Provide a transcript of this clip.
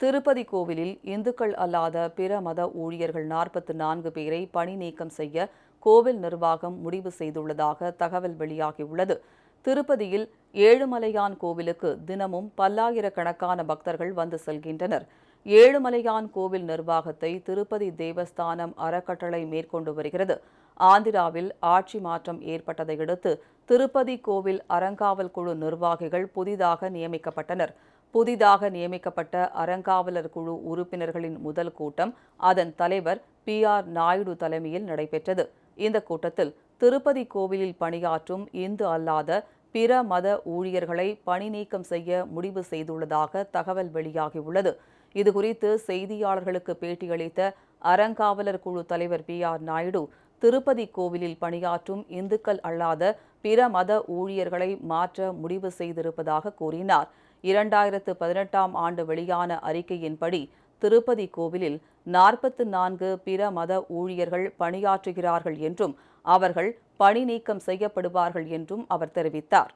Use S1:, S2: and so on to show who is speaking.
S1: திருப்பதி கோவிலில் இந்துக்கள் அல்லாத பிற மத ஊழியர்கள் நாற்பத்தி நான்கு பேரை பணி நீக்கம் செய்ய கோவில் நிர்வாகம் முடிவு செய்துள்ளதாக தகவல் வெளியாகியுள்ளது. திருப்பதியில் ஏழுமலையான் கோவிலுக்கு தினமும் பல்லாயிரக்கணக்கான பக்தர்கள் வந்து செல்கின்றனர். ஏழுமலையான் கோவில் நிர்வாகத்தை திருப்பதி தேவஸ்தானம் அறக்கட்டளை மேற்கொண்டு வருகிறது. ஆந்திராவில் ஆட்சி மாற்றம் ஏற்பட்டதை அடுத்து திருப்பதி கோவில் அறங்காவல் குழு நிர்வாகிகள் புதிதாக நியமிக்கப்பட்டனர். புதிதாக நியமிக்கப்பட்ட அறங்காவலர் குழு உறுப்பினர்களின் முதல் கூட்டம் அதன் தலைவர் பி ஆர் நாயுடு தலைமையில் நடைபெற்றது. இந்த கூட்டத்தில் திருப்பதி கோவிலில் பணியாற்றும் இந்து அல்லாத பிற மத ஊழியர்களை பணி நீக்கம் செய்ய முடிவு செய்துள்ளதாக தகவல் வெளியாகியுள்ளது. இதுகுறித்து செய்தியாளர்களுக்கு பேட்டியளித்த அறங்காவலர் குழு தலைவர் பி ஆர் நாயுடு திருப்பதி கோவிலில் பணியாற்றும் இந்துக்கள் அல்லாத பிற மத ஊழியர்களை மாற்ற முடிவு செய்திருப்பதாக கூறினார். இரண்டாயிரத்து பதினெட்டாம் ஆண்டு வெளியான அறிக்கையின்படி திருப்பதி கோவிலில் நாற்பத்து நான்கு பிற மத ஊழியர்கள் பணியாற்றுகிறார்கள் என்றும் அவர்கள் பணி நீக்கம் செய்யப்படுவார்கள் என்றும் அவர் தெரிவித்தார்.